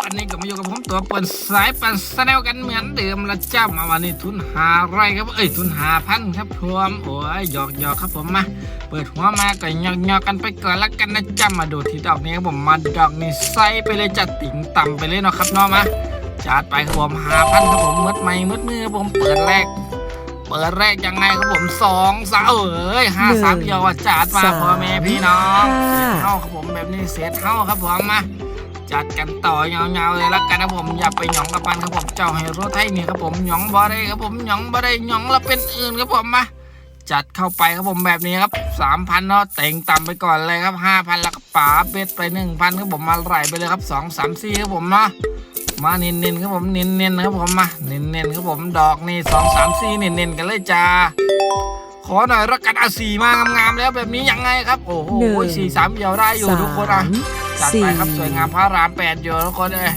วันนี้ก็มาอยู่กับผมตัวเปิดสายปันสแนลกันเหมือนเดิมละจ้ามาวันนี้ทุนหาไรครับ เอ้ยทุนหาพันครับพรวมโอ้ยหยอกหยอกครับผมมา เปิดหัวมาก็หยอกหยอกกันไปก่อนละกันนะจ้ามาดูที่ดอกนี้ครับผมมาดอกนี้ใส่ไปเลยจัดติ่งต่ำไปเลยเนาะครับเนาะมาจัดไปครับผมหาพันครับผมมืดไม่มืดมือครับผมเปิดแรกเปิดแรกยังไงครับผมสองสามเอ้ยห้าสามเดียวอะจัดมาพ่อแม่พี่น้องห้าเท่าครับผมแบบนี้เสียเท่าครับผมมา จัดกันต่อยาวๆเลยละกันนะผมอย่าไปหยองกับมันครับผมเจ้าให้รถไทยนี่ครับผมหยองบ่ได้ครับผมหยองบ่ได้หยองแล้วเป็นอื่นครับผมมาจัดเข้าไปครับผมแบบนี้ครับสามพันเนาะเต่งต่ำไปก่อนเลยครับห้าพันแล้วก็ป๋าเบ็ดไปหนึ่งพันครับผมมาไหลไปเลยครับสองสามสี่ครับผมเนาะมาเน้นๆครับผมเน้นๆครับผมมาเน้นๆครับผมดอกนี่สองสามสี่เน้นๆกันเลยจ้า ขอหน่อยละกันอะสี่มางามๆแล้วแบบนี้ยังไงครับ โอ้โหหนึ่งสี่สามเดียวได้อยู่ทุกคนอะจัดสี่ไปครับสวยงามพระรามแปดอยู่ทุกคนเลย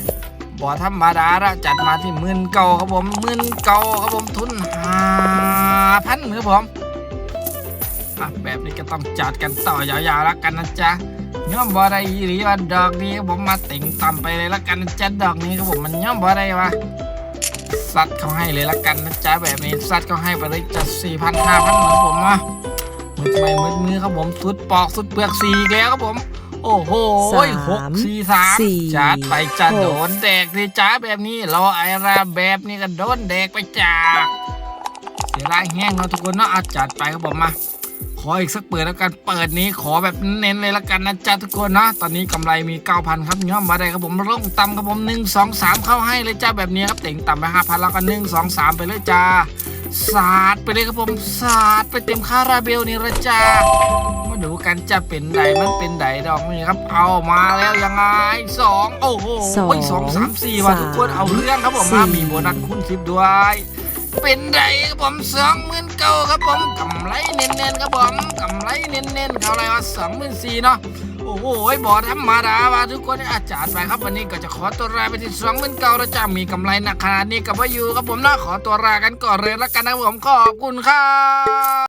บ่ธรรมดาละจัดมาที่หมื่นเก่าครับผมหมื่นเก่าครับผมทุนห้าพันครับผมอะแบบนี้ก็ต้องจัดกันต่อยาวๆแล้วกันนะจ๊ะย่อมบ่ได้อีหรือว่าดอกนี้ครับผมมาติ่งต่ำไปเลยละกันนะจ๊ะดอกนี้ครับผมมันย่อมบ่ได้วะ ซัดเขาให้เลยละกันนะจ๊ะแบบนี้ซัดเขาให้ไปเลยจะสี่พันห้าพันเหมือนผมวะมืดไม่มืดมือครับผมสุดปอกสุดเปลือกสีอีกแล้วครับผม โอ้โหสามหกสี่สามสี่จัดไปจัดหกโดนแดกที่จ้าแบบนี้รอไอราแบบนี้ก็โดนแดกไปจากเสียดายแห้งเนาะทุกคนเนาะอาจัดไปครับผมมา ขออีกสักเปิดแล้วกันเปิดนี้ขอแบบเน้นเลยละกันนะจ๊ะทุกคนเนาะตอนนี้กำไรมี 9,000 ครับย่อมมาได้ครับผมลงต่ำครับผม 1 2 3 เข้าให้เลยจ้าแบบนี้ครับเต่งต่ำไป5,000แล้วก็1 2 3 ไปเลยจ้าสาดไปเลยครับผมสาดไปเต็มคาราเบลนี่ละจ้ามาดูกันจะเป็นไดมันเป็นไดดอกนี่ครับ เอามาแล้วยังไงสองโอ้โหสองสองสามสี่ว่ะสามทุกคนเอาเรื่องครับผมสี่มามีโบนัสคูณสิบด้วย เป็นไดครับผมสองหมื่นเก้าครับผมกำไรเน้นๆครับผมกำไรเน้นๆเขาอะไรวะสองหมื่นสี่เนาะโอ้โหบอธรรมดาว่าทุกคนอาจารย์ไปครับวันนี้ก็จะขอตัวลาไปที่สองหมื่นเก้าแล้วจะมีกำไรหนักขนาดนี้กับว่าอยู่ครับผมนะขอตัวลากันก่อนเลยแล้วกันนะผมขอบคุณครับ